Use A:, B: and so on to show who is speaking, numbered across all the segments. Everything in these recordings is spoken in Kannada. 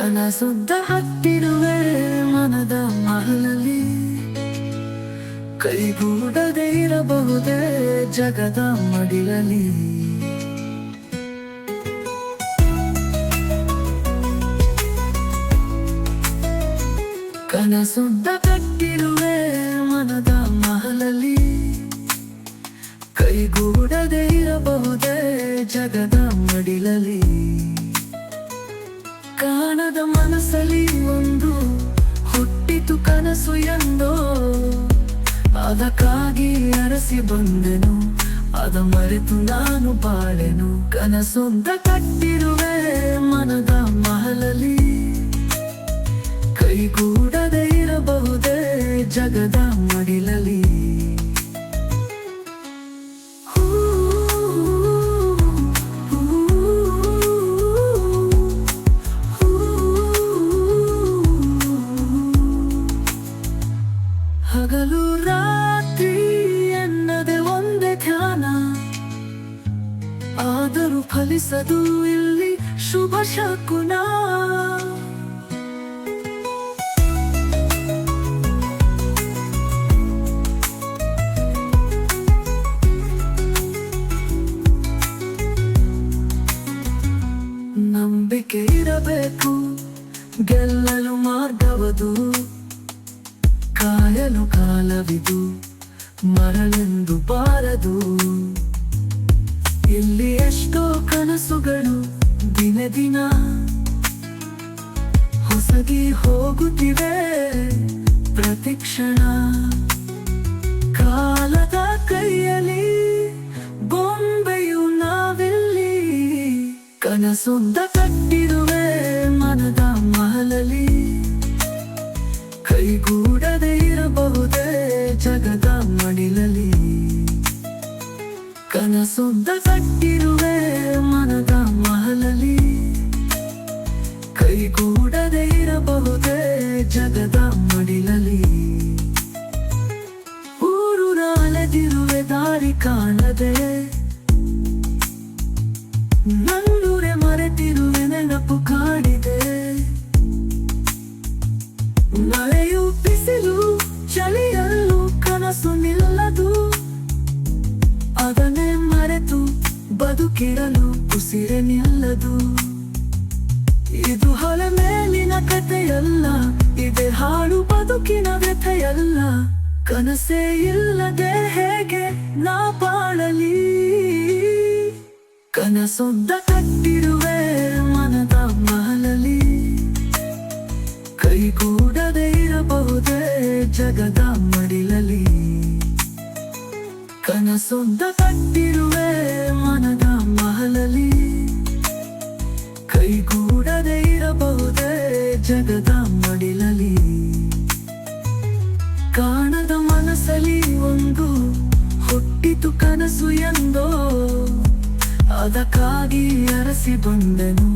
A: ಕನಸುದ್ದ ಹತ್ತಿರುವೆ ಮನದ ಮಹಲಲ್ಲಿ. ಕೈಗೂಡದೆ ಇರಬಹುದೇ ಜಗದ ಮಡಿಲಲ್ಲಿ. ಕನಸುದ್ದ ಕಟ್ಟಿರುವೆ ಮನದ ಮಹಲಲ್ಲಿ. ಕೈಗೂಡದೆ ಇರಬಹುದೇ ಕನಸು ಎಂದೋ ಅದಕ್ಕಾಗಿ ಅರಸಿ ಬಂದೆನು. ಅದ ಮರೆತು ನಾನು ಬಾಳೆನು. ಕನಸೊಂದ ಕಟ್ಟಿರುವೆ ಮನದ ಮಹಲಲ್ಲಿ. ಕೈಗೂಡದೆ ಇರಬಹುದೇ ಜಗದ ಮಡಿಲಲ್ಲಿ. ಹಗಲು ರಾತ್ರಿ ಎನ್ನದೆ ಒಂದೇ ಧ್ಯಾನ. ಆದರೂ ಫಲಿಸದು ಇಲ್ಲಿ ಶುಭ ಶಕುನ. ನಂಬಿಕೆ ಇರಬೇಕು ಗೆಲ್ಲಲು ಮಾರ್ಗವದು. ಕಾಯಲು ಕಾಲವಿದು, ಮರಳೆಂದು ಬಾರದು. ಇಲ್ಲಿ ಎಷ್ಟೋ ಕನಸುಗಳು ದಿನ ದಿನ ಹೊಸಗಿ ಹೋಗುತ್ತಿವೆ ಪ್ರತಿಕ್ಷಣ ಕಾಲದ ಕೈಯಲ್ಲಿ ಬೊಂಬೆಯು ನಾವಿಲ್ಲಿ ಕನಸುದ್ದ ಕಟ್ಟಿರುವೆ ಬದುಕಿರಲು ಉಸಿರೆ ನಿಲ್ಲದು ಇದು ಹೊಲ ಮೇಲಿನ ಕಥೆಯಲ್ಲ, ಇದೆ ಹಾಳು ಬದುಕಿನ ವ್ಯಥೆಯಲ್ಲ. ಕನಸೇ ಇಲ್ಲದೆ ಹೇಗೆ ನಾ ಬಾಳಲಿ ಕನಸೊಂದ ಕಟ್ಟಿರುವೆ ಮನದ ಮಹಲಲ್ಲಿ ಕೈಗೂಡದೆ ಇರಬಹುದೇ ಜಗದ ಮಡಿಲಲಿ. ಕನಸೊಂದ ಕಟ್ಟಿರುವೆ ಕೈಗೂಡದೆ ಇರಬಹುದೇ ಜಗದ ಮಡಿಲಲಿ ಕಾಣದ ಮನಸ್ಸಲ್ಲಿ ಒಂದು ಹುಟ್ಟಿತು ಕನಸು ಎಂದೋ, ಅದಕ್ಕಾಗಿ ಅರಸಿ ಬಂದೆನು,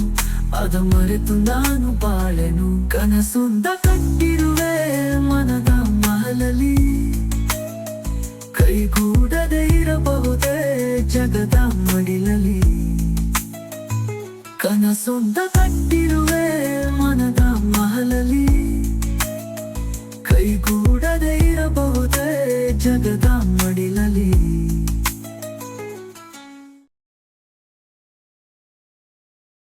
A: ಅದ ಮರೆತು ನಾನು ಬಾಳೆನು. ಕನಸುಂದ ಕಟ್ಟಿರುವೆ ಮನದ ಮಹಲಲ್ಲಿ. ಕನಸೊಂದ ಕಟ್ಟಿರುವೆ ಮನದ ಮಹಲಲಿ. ಕೈಗೂಡದೆ ಇರಬಹುದೇ ಜಗದ ಮಡಿಲಲ್ಲಿ